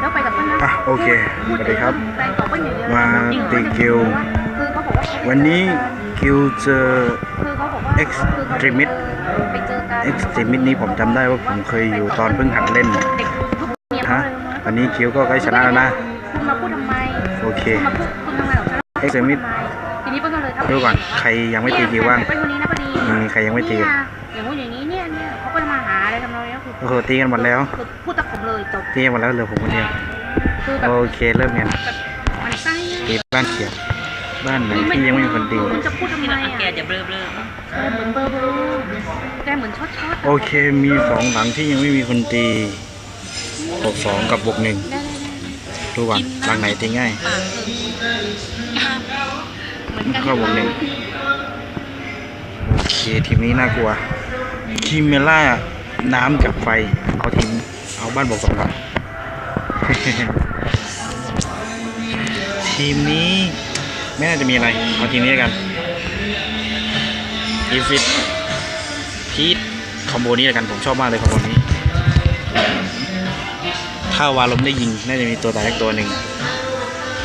แล้วไปกับเพื่อนนะอะโอเคพูสวัสดีครับ แฟนของเพื่อนอย่างเดียวมาจริงๆตีกิว คือเขาบอกว่าเขาไปวันนี้คิวเจอ คือเขาบอกว่า Extremist ไปเจอกันเอ็กซ์ตรีมินี้ผมจำได้ว่าผมเคยอยู่ตอนเพิ่งหัดเล่นเด็กทุกเมียฮะเขาเลยวันนี้คิวก็ใกล้ชนะแล้วนะ คุณมาพูดทำไมโอเค คุณมาพูดคุณทำไมกับฉัน Extremist ทีนี้เพื่อนก็เลยทัดูก่อนใครยังไม่ตีคิวบ้างไปคนนี้นะพอดีอืมใครยังไม่ตี เนี่ยอย่างงู้นอย่างนี้ โอ้โหตีกันหมดแล้วคือพูดตะผมเลยจบตีกันหมดแล้วเหลือผมคนเดียว คือแบบโอเคเริ่มกันแบบมันไส้ตีบ้านเขียวบ้านไหนที่ยังไม่มีคนตีคุณจะพูดทำไมอะแกจะเบลอเบลอแกเหมือนเบอร์เบอร์แกเหมือนช็อตช็อตโอเคมีสองหลังที่ยังไม่มีคนตีบวกสองกับบวกหนึ่งได้ได้ดูก่อนหลังไหนตีง่ายปากเออเหมือนกันเข้าบวกหนึ่งโอเคทีมนี้น่ากลัวทีมเมล่า น้ำกับไฟ เอาทีมเอาบ้านบวกสองก่อนทีมนี้ไม่น่าจะมีอะไร เอาทีมนี้กันอีฟิตพีทคอมโบนี้แล้วกันผมชอบมากเลยคอมโบนี้ ถ้าวาลมได้ยิง น่าจะมีตัวตายอีกตัวหนึ่ง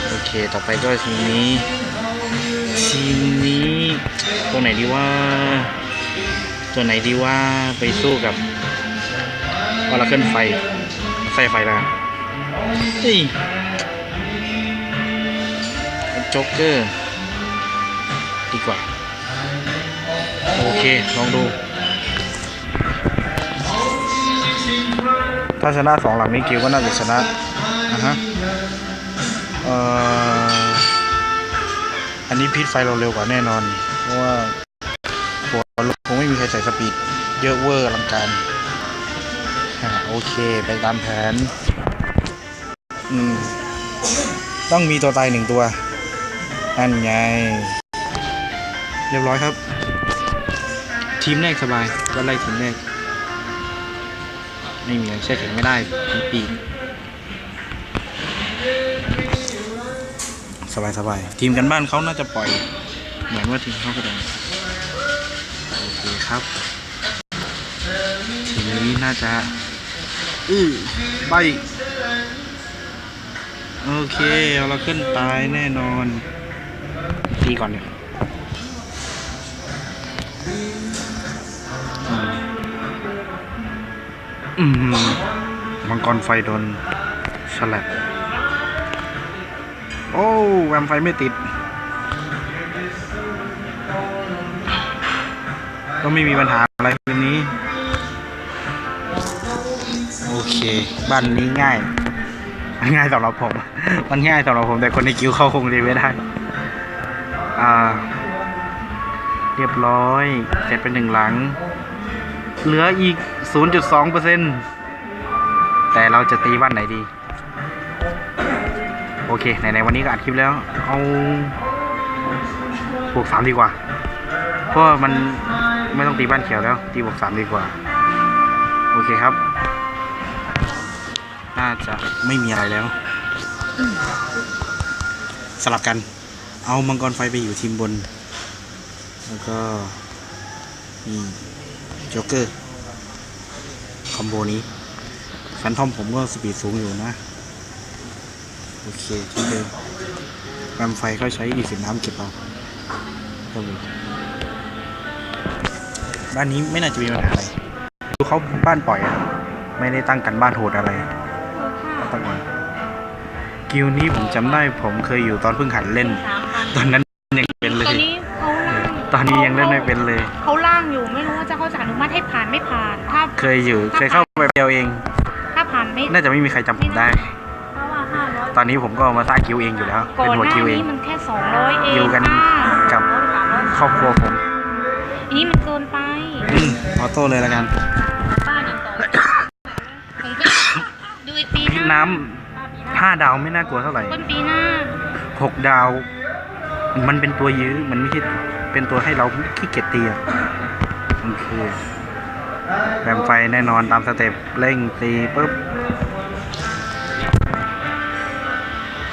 โอเค ต่อไปก็ทีมนี้ ทีมนี้ตัวไหนดีว่า ตัวไหนดีว่าไปสู้กับ วอลเคิลไฟ ใส่ไฟแล้วกันเฮ้ยโจ๊กเกอร์ ดีกว่า โอเค ลองดู ถ้าชนะสองหลังนี้กิวก็น่าจะชนะนะฮะเอ่ออันนี้พิษไฟเราเร็วกว่าแน่นอน เพราะว่าหัวรถคงไม่มีใครใส่สปีด เยอะเวอร์อลังการอ่า โอเคไปตามแผน อืม ต้องมีตัวตายหนึ่งตัว นั่นไง เรียบร้อยครับ ทีมแรกสบายก็ไล่ทีมแรก ไม่มีอะไรแช่แข็งไม่ได้มีปีกสบายสบายทีมกันบ้านเขาน่าจะปล่อย เหมือนว่าทีมเขาก็ได้โอเคครับ ทีมนี้น่าจะ อื้อไป โอเคเอาเราขึ้นตายแน่นอน ตีก่อนเนี่ยอืมอืมมังกรไฟโดนฉลับโอ้แวมไฟไม่ติด ก็ไม่มีปัญหาอะไรคืนนี้ โอเค บ้านนี้ง่าย ง่ายสำหรับผม มันง่ายสำหรับผม แต่คนในคิวเข้าคงดีไม่ได้ อ่า เรียบร้อย เสร็จเป็นหนึ่งหลัง เหลืออีก 0.2%แต่เราจะตีบ้านไหนดี โอเค ไหนๆวันนี้ก็อัดคลิปแล้ว เอาบวกสามดีกว่า เพราะมันไม่ต้องตีบ้านเขียวแล้ว ตีบวกสามดีกว่า โอเคครับ น่าจะไม่มีอะไรแล้ว สลับกัน เอามังกรไฟไปอยู่ทีมบน แล้วก็มีโจ๊กเกอร์ คอมโบนี้แฟนทอมผมก็สปีดสูงอยู่นะ โอเคที่เดิมแรมไฟก็ใช้ดีสิน้ำเก็บเอาครับบ้านนี้ไม่น่าจะมีปัญหาอะไรดูเขาบ้านปล่อยอะไม่ได้ตั้งกันบ้านโหดอะไร ตั้งมากิลนี้ผมจำได้ผมเคยอยู่ตอนเพิ่งหัดเล่น ตอนนั้นยังเป็นเลยตอนนี้เขาล่างตอนนี้ยังเล่นไม่เป็นเลย เขาล่างอยู่ไม่รู้ว่าจะเขาจะอนุมัติให้ผ่านไม่ผ่าน ถ้าเคยอยู่เคยเข้าไปเดียวเอง ถ้าผ่านไม่น่าจะไม่มีใครจำผมได้ เพราะว่าห้าร้อยตอนนี้ผมก็มาสร้างกิลเองอยู่แล้ว ก่เป็นอนหัวหน้ากิลเอนี้งมันแค่สองร้อยเองอยู่กันค่ะกับ ครอบครัวผมอันนี้มันเกินไป อืมออโต้เลยแล้วกัน น้าน้ำห้าดาวไม่น่ากลัวเท่าไหร่ต้นปีหน้าหกดาว มันเป็นตัวยื้อมันไม่ใช่เป็นตัวให้เราขี้เกียจตีอะมันคือแรมไฟแน่นอนตามสเต็ปเร่งตีปุ๊บ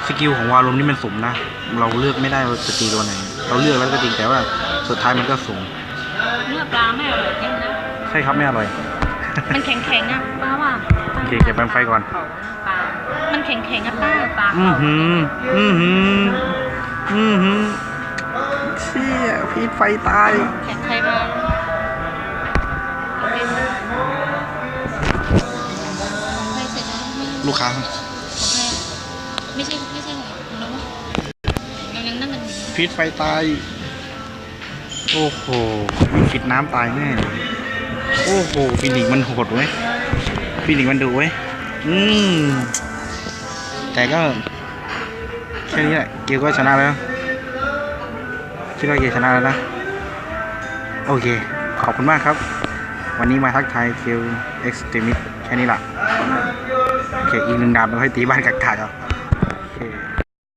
สกิลของวาลุมนี่มันสุ่มนะ เราเลือกไม่ได้ว่าจะตีตัวไหน เราเลือกแล้วก็จริงแต่ว่าสุดท้ายมันก็สูงเนื้อปลาไม่อร่อยจริงนะ ใช่ครับไม่อร่อย มันแข็งๆอะป้าว่าโอเคเก็บแรมไฟก่อน ปลาแข็งๆอะป้าตาอือหือ อือหือ อือหือเชี่ยพีทไฟตาย แข็งใครมาเอาเป็นของใครเสร็จแล้วไม่รู้ลูกค้าของใครอะไม่ใช่ไม่ใช่ของเราวะเรายังนั่งกันอยู่พีทไฟตาย โอ้โหฟิตน้ำตายแน่เลยโอ้โหฟินิกซ์มันโหดเว้ยฟินิกซ์มันดุเว้ยอืม แต่ก็แค่นี้แหละเกียวก็ชนะแล้วคิดว่าเกียวชนะแล้วนะ โอเค ขอบคุณมากครับ วันนี้มาทักทายเกียวเอ็กซ์ตรีมิแค่นี้ละโอเค อีกหนึ่งดาบเราให้ตีบ้านกักๆเอา